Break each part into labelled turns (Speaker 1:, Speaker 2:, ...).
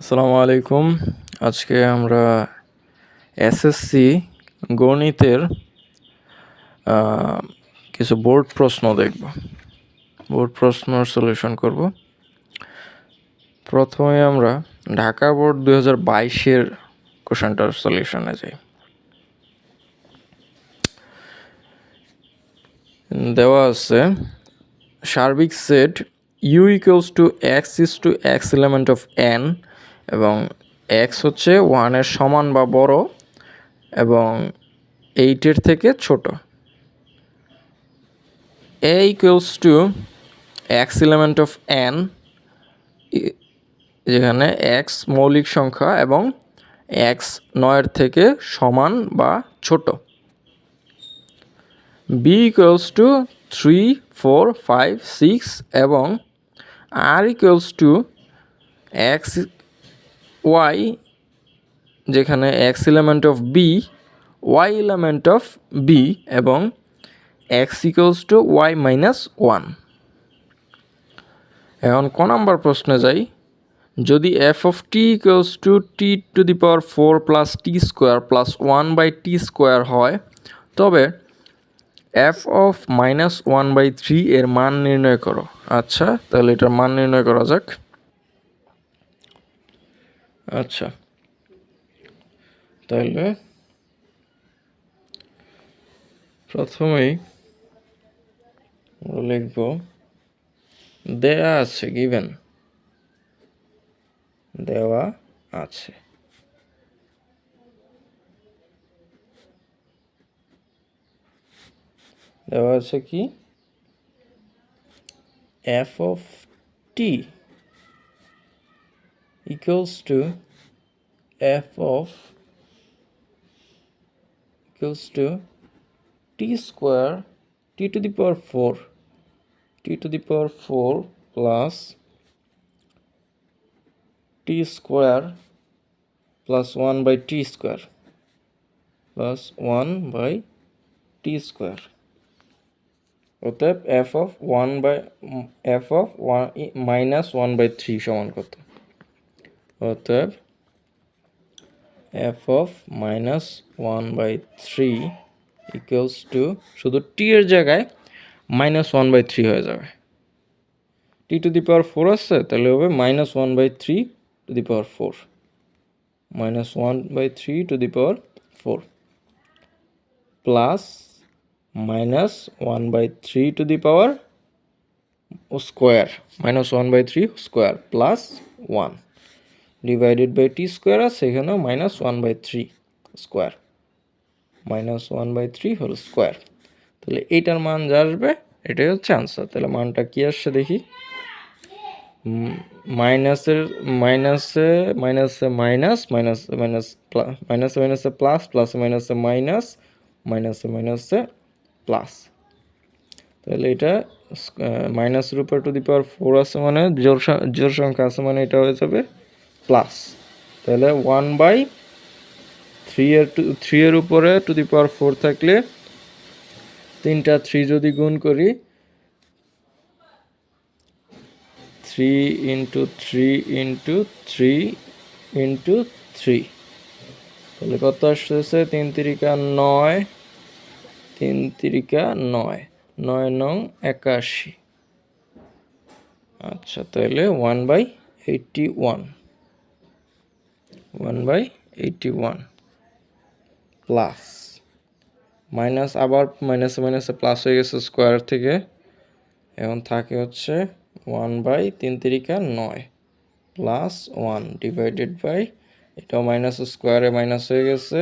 Speaker 1: আসসালামু আলাইকুম। আজকে আমরা এসএসসি গণিতের কিছু বোর্ড প্রশ্ন দেখব। বোর্ড প্রশ্নর সলিউশন করব। প্রথমে আমরা ঢাকা বোর্ড দুই হাজার বাইশের কোশ্চেনটার সলিউশনে যাই। দেওয়া আছে, সার্বিক set U equals to X is to X element of N এবং এক্স হচ্ছে ওয়ানের সমান বা বড় এবং এইটের থেকে ছোট। A equals to X element of N যেখানে এক্স মৌলিক সংখ্যা এবং এক্স নয়ের থেকে সমান বা ছোট। B equals to three four five six এবং R equals to X Y যেখানে X element of B Y element of B এবং X equals to Y minus one এখন ক নাম্বার প্রশ্নে যাই। যদি F of T equals to T to the power four plus T square plus one by T square হয়, তবে F of minus one by three এর মান নির্ণয় করো। আচ্ছা তাহলে এটার মান নির্ণয় করা যাক। আচ্ছা তাহলে প্রথমেই লিখব, দেয়া আছে গিভেন দেওয়া আছে। দেওয়া আছে কি F of T equals to f of equals to t square t to the power 4 t to the power 4 plus t square plus 1 by t square plus 1 by t square অতএব F of one by F of one minus one by three সমান কত? অতএব F of minus one by three equals to শুধু T এর জায়গায় minus one by three হয়ে যাবে। টি to the power four আসছে তাহলে হবে minus one by three to the power four minus one by three to the power four plus minus one by three to the power square minus one by three square plus one divided by T square আছে এখানেও minus one by three square minus one by three whole square তাহলে এইটার মান যা আসবে, এটাই হচ্ছে answer তাহলে মানটা কি আসছে দেখি? মাইনাসের মাইনাসে মাইনাসে মাইনাস মাইনাস মাইনাস মাইনাসে মাইনাসে প্লাস প্লাসে মাইনাসে মাইনাস মাইনাসে মাইনাসে প্লাস তাহলে এটা মাইনাসের উপর টু দি পাওয়ার ফোর আছে মানে জোর জোর সংখ্যা আছে মানে এটা হয়ে যাবে প্লাস তাহলে ওয়ান বাই থ্রি এর টু থ্রি এর উপরে টু দি পাওয়ার ফোর থাকলে তিনটা থ্রি যদি গুণ করি three into three into three into three তাহলে কত আসতেছে? তিন তিরিকা নয় তিন তিরিকা নয়। নয় নং একাশি। আচ্ছা তাহলে one by eighty one one by eighty one plus minus আবার মাইনাসে মাইনাসে প্লাস হয়ে গেছে স্কোয়ার থেকে। এখন থাকে হচ্ছে ওয়ান বাই তিন তিরিকা নয় প্লাস ওয়ান ডিভাইডেড বাই এটাও মাইনাস স্কোয়ারে মাইনাস হয়ে গেছে।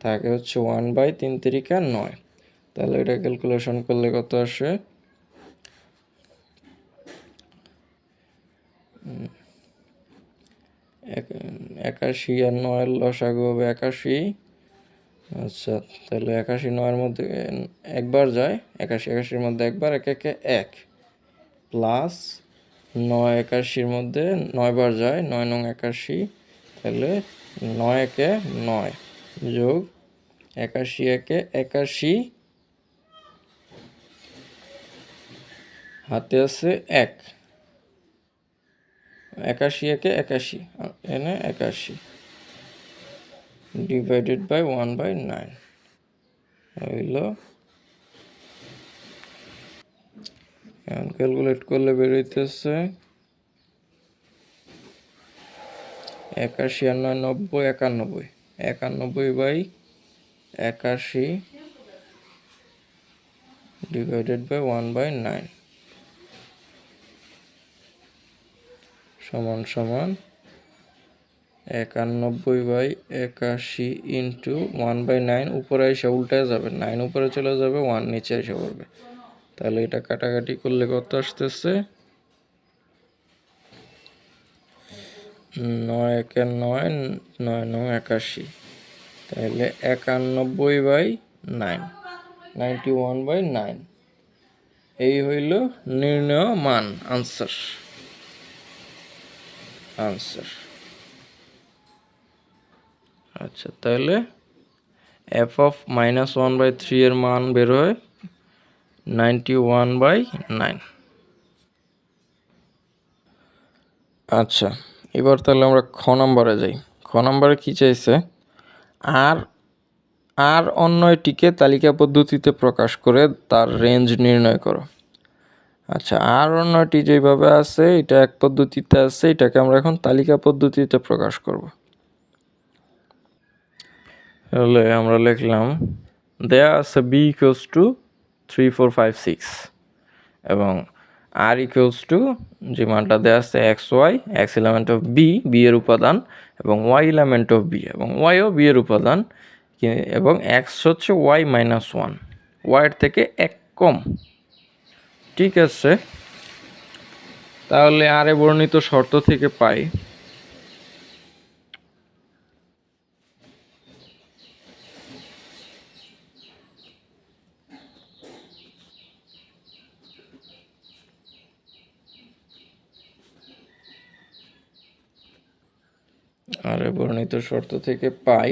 Speaker 1: থাকে হচ্ছে ওয়ান বাই তিন তিরিকা নয়। তাহলে এটা ক্যালকুলেশন করলে কত আসে? একাশি আর নয়ের লসাগু হবে একাশি। আচ্ছা তাহলে একাশি নয়ের মধ্যে, একবার যায়, একাশি, একাশির মধ্যে একবার, এক, একে এক। প্লাস নয় একাশির মধ্যে নয়বার যায়, নয় নং একাশি, তাহলে নয় একে নয় যোগ একাশি একে একাশি হাতে আছে এক। একাশি একে একাশি, এনে একাশি। Divided by one by nine হইল। ক্যালকুলেট করলে বেরোইতেছে একাশি আর নয়, নব্বই, একানব্বই। একানব্বই বাই একাশি। Divided by one by nine সমান সমান একানব্বই বাই একাশি ইন্টু ওয়ান বাই নাইন। উপরে এসে উল্টায় যাবে। নাইন উপরে চলে যাবে, ওয়ান নিচে এসে পড়বে। তাহলে এটা কাটাকাটি করলে কত আসতেছে? নয় একে নয় নয় নয় একাশি। তাহলে একানব্বই by nine, ninety one by nine. এই হইল নির্ণয় মান, আনসার। আনসার আচ্ছা তাহলে F of minus one by three এর মান বের হয় নাইনটি ওয়ান বাই নাইন আচ্ছা এবার তাহলে আমরা খ নম্বরে যাই। খ নম্বরে কী চাইছে? আর আর অন্যটিকে তালিকা পদ্ধতিতে প্রকাশ করে তার রেঞ্জ নির্ণয় করো। আচ্ছা আর অন্যটি যেভাবে আছে, এটা এক পদ্ধতিতে আছে, এটাকে আমরা এখন তালিকা পদ্ধতিতে প্রকাশ করব। তাহলে আমরা লিখলাম, দেয়া আছে B equals two three four five six এবং আর ইকুয়ালস টু যে মানটা দেওয়া আছে X Y X element of B B এর উপাদান এবং ওয়াই এলিমেন্ট অফ বি এবং ওয়াইও বি এর উপাদান এবং এক্স হচ্ছে ওয়াই মাইনাস ওয়ান ওয়াইয়ের থেকে এক কম। ঠিক আছে। তাহলে আরে বর্ণিত শর্ত থেকে পাই। আর বর্ণিত শর্ত থেকে পাই।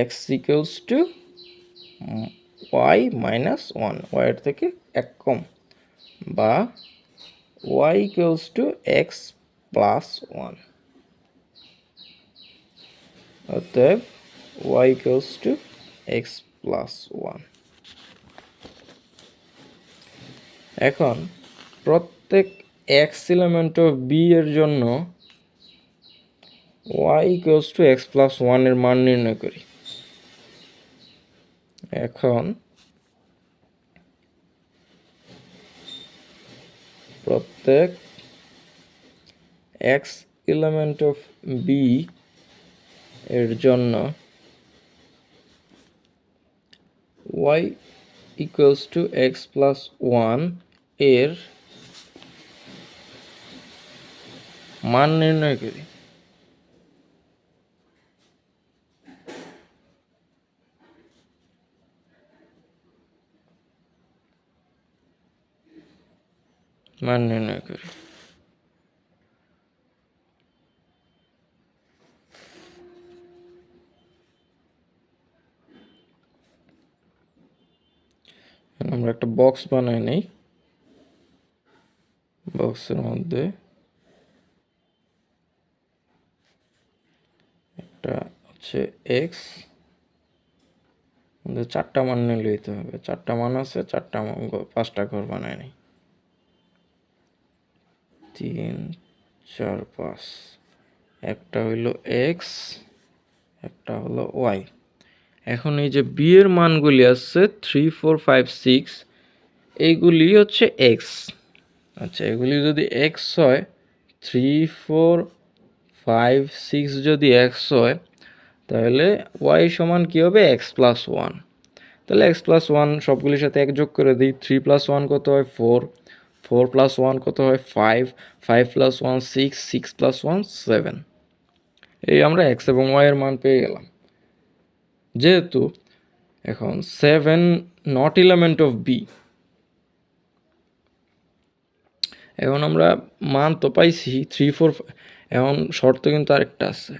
Speaker 1: X equals to Y minus one ওয়াইয়ের থেকে এক কম। বা Y equals to X plus one অতএব Y equals to X plus one এখন প্রত্যেক এক্স এলিমেন্ট অফ বি এর জন্য Y equals to X plus ওয়ানের মান নির্ণয় করি। এখন প্রত্যেক এক্স এলিমেন্ট অফ বি এর জন্য Y equals to X plus ওয়ানের মান নির্ণয় করি। মান নির্ণয় করি। আমরা একটা বক্স বানাই নেই। বক্সের মধ্যে একটা হচ্ছে এক্স চারটা মান নিয়ে হবে। চারটা মান আছে, চারটা পাঁচটা ঘর বানায় নেই। তিন, চার, পাঁচ। একটা হইল এক্স, একটা হলো ওয়াই। এখন এই যে বি এর মানগুলি আছে, থ্রি, ফোর, ফাইভ, সিক্স, এইগুলি হচ্ছে এক্স। আচ্ছা এগুলি যদি এক্স হয়, থ্রি, ফোর, ফাইভ, সিক্স যদি এক্স হয়, তাহলে ওয়াই সমান কী হবে? X plus one. তাহলে এক্স প্লাস ওয়ান সবগুলির সাথে এক যোগ করে দিই, থ্রি প্লাস ওয়ান কত হয়? ফোর। ফোর প্লাস ওয়ান কত হয়? Five. Five plus one, six. Six plus one, seven. এই আমরা এক্স এবং ওয়াই এর মান পেয়ে গেলাম। যেহেতু এখন seven not element of B, এখন আমরা মান তো পাইছি থ্রি, ফোর এখন শর্ত কিন্তু আরেকটা আছে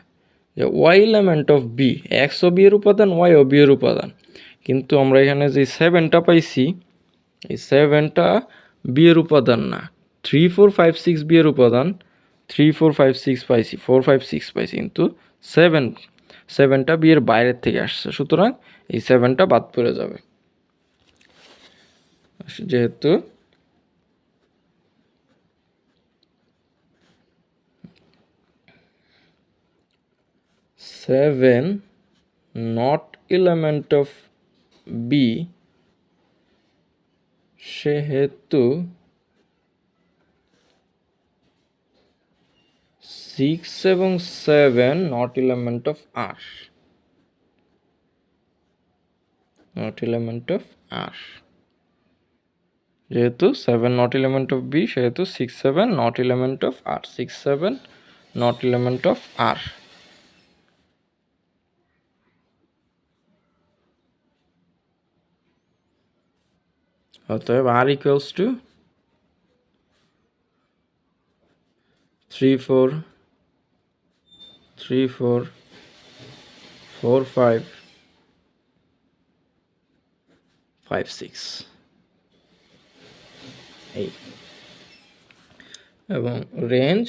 Speaker 1: যে Y element of B, X O B এর উপাদান, ওয়াই ও বি এর উপাদান। কিন্তু আমরা এখানে যে সেভেনটা পাইছি, এই সেভেনটা বি এর উপাদান না। থ্রি ফোর ফাইভ সিক্স বিয়ের উপাদান। থ্রি ফোর ফাইভ সিক্স পাইছি। ফোর ফাইভ সিক্স পাইছি কিন্তু সেভেন সেভেনটা বিয়ের বাইরের থেকে আসছে। সুতরাং এই সেভেনটা বাদ পড়ে যাবে। যেহেতু seven not element of B সেহেতু সিক্স এবং seven not element of R not element of R যেহেতু seven not element of B সেহেতু six seven not element of R six seven not element of R অতএব R equals to three four three four four five five six এই এবং range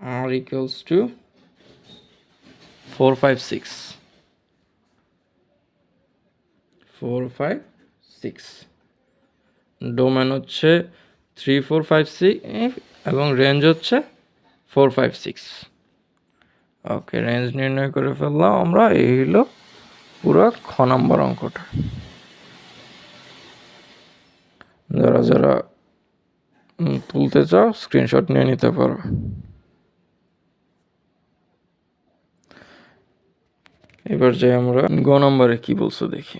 Speaker 1: R equals to four five six four five six domain হচ্ছে three four five six এবং range হচ্ছে four five six okay range নির্ণয় করে ফেললাম আমরা। এই হলো পুরো খ নম্বর অঙ্কটা। যারা যারা তুলতে চাও স্ক্রিনশট নিয়ে নিতে পারো। এবার যে আমরা গ নম্বরে কি বলছো দেখি।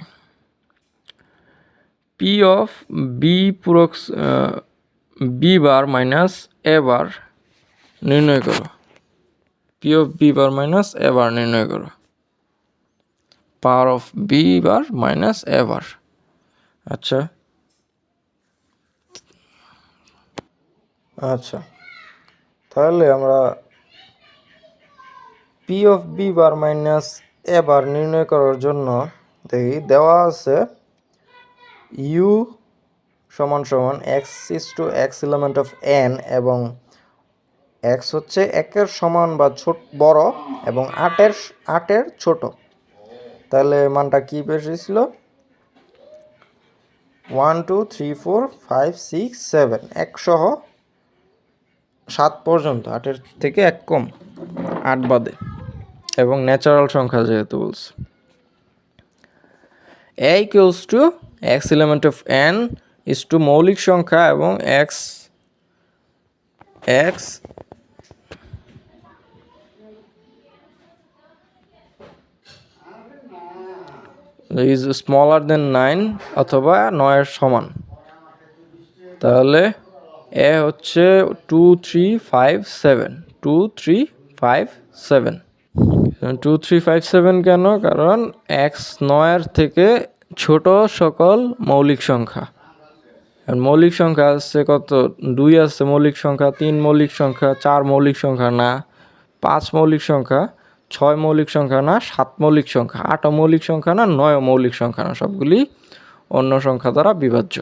Speaker 1: P of B পুরক B bar minus A bar নির্ণয় করো। P of B bar minus A bar নির্ণয় করো। Power of B bar minus A bar আচ্ছা। আচ্ছা। তাহলে আমরা P of B bar minus A bar নির্ণয় করার জন্য দেখি দেওয়া আছে ইউ সমান সমান X is to X element of N এবং এক্স হচ্ছে একের সমান বা ছোট, বড় এবং আটের আটের ছোট। তাহলে মানটা কি বেরিয়েছিল? One two three four five six seven এক সহ সাত পর্যন্ত, আটের থেকে এক কম, আট বাদে। এবং ন্যাচারাল সংখ্যা যেহেতু বলছে। A equals to X element of N is to মৌলিক সংখ্যা এবং X X is smaller than nine অথবা নয়ের সমান। তাহলে এ হচ্ছে two three five seven two three five seven two three five seven কেন? কারণ এক্স নয়ের থেকে ছোট সকল মৌলিক সংখ্যা। মৌলিক সংখ্যা আছে কত? দুই আছে মৌলিক সংখ্যা, তিন মৌলিক সংখ্যা, চার মৌলিক সংখ্যা না, পাঁচ মৌলিক সংখ্যা, ছয় মৌলিক সংখ্যা না, সাত মৌলিক সংখ্যা আট মৌলিক সংখ্যা না নয় মৌলিক সংখ্যা না, সবগুলি অন্য সংখ্যা দ্বারা বিভাজ্য।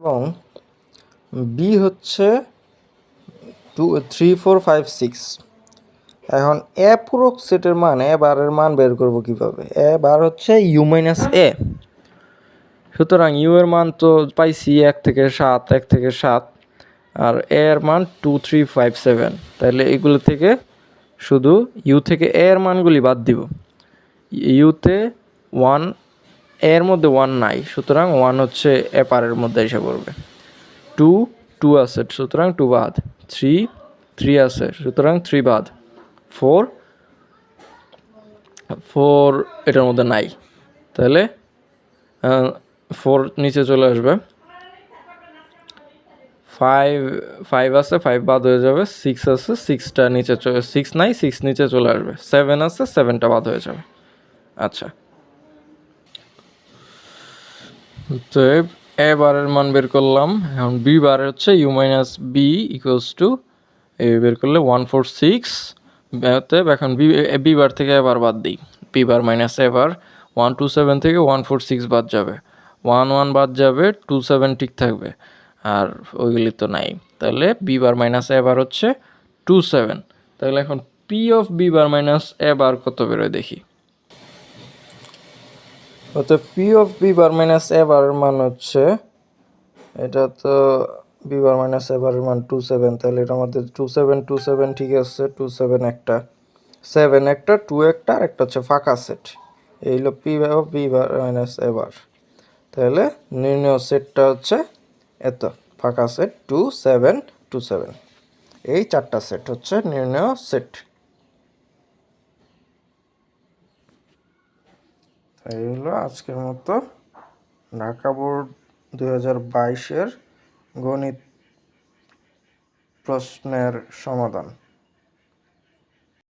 Speaker 1: এবং বি হচ্ছে two three four five six এখন এ পূরক সেটের মান এ বারের মান বের করব কীভাবে? এ বার হচ্ছে ইউ মাইনাস এ সুতরাং ইউ এর মান তো পাইছি এক থেকে সাত, এক থেকে সাত, আর এ এর মান টু থ্রি ফাইভ সেভেন তাহলে এগুলো থেকে শুধু ইউ থেকে এ এর মানগুলি বাদ দিব। ইউতে ওয়ানের মধ্যে ওয়ান নাই, সুতরাং ওয়ান হচ্ছে এ পারের মধ্যে এসে পড়বে। টু টু আছে, সুতরাং টু বাদ। থ্রি থ্রি আছে, সুতরাং থ্রি বাদ। ফোর ফোর এটার মধ্যে নাই। তাহলে ফোর নিচে চলে আসবে। ফাইভ ফাইভ আছে, ফাইভ বাদ হয়ে যাবে। সিক্স আছে, সিক্সটা নিচে সিক্স নাই, সিক্স নিচে চলে আসবে। সেভেন আছে, সেভেনটা বাদ হয়ে যাবে। আচ্ছা। তো এ বারের মান বের করলাম। এখন বি বার হচ্ছে, U minus B equals to, A বের করলে ওয়ান ফোর সিক্স। অতএব এখন বি বি বার থেকে এবার বাদ দিই। বি বার মাইনাস এবার ওয়ান টু সেভেন থেকে ওয়ান ফোর সিক্স বাদ যাবে। ওয়ান ওয়ান বাদ যাবে টু সেভেন ঠিক থাকবে। আর ওইগুলি তো নাই। তাহলে বি বার মাইনাস এবার হচ্ছে টু সেভেন তাহলে এখন P of B bar minus A bar কত বেরোয় দেখি। অর্থাৎ P of B bar minus A বারের মান হচ্ছে, এটা তো বি বার মাইনাস এ বারের মান টু সেভেন তাহলে এটা আমাদের টু সেভেন টু সেভেন ঠিক আছে টু সেভেন একটা। সেভেন একটা টু একটা, আর একটা হচ্ছে ফাঁকা সেট এই হলো P of B bar minus A bar তাহলে নির্ণয় সেটটা হচ্ছে এত, ফাঁকা set two seven two seven এই চারটা সেট হচ্ছে নির্ণয় সেট এই হলো আজকের মতো। ঢাকা বোর্ড দু হাজার বাইশের গণিত প্রশ্নের সমাধান।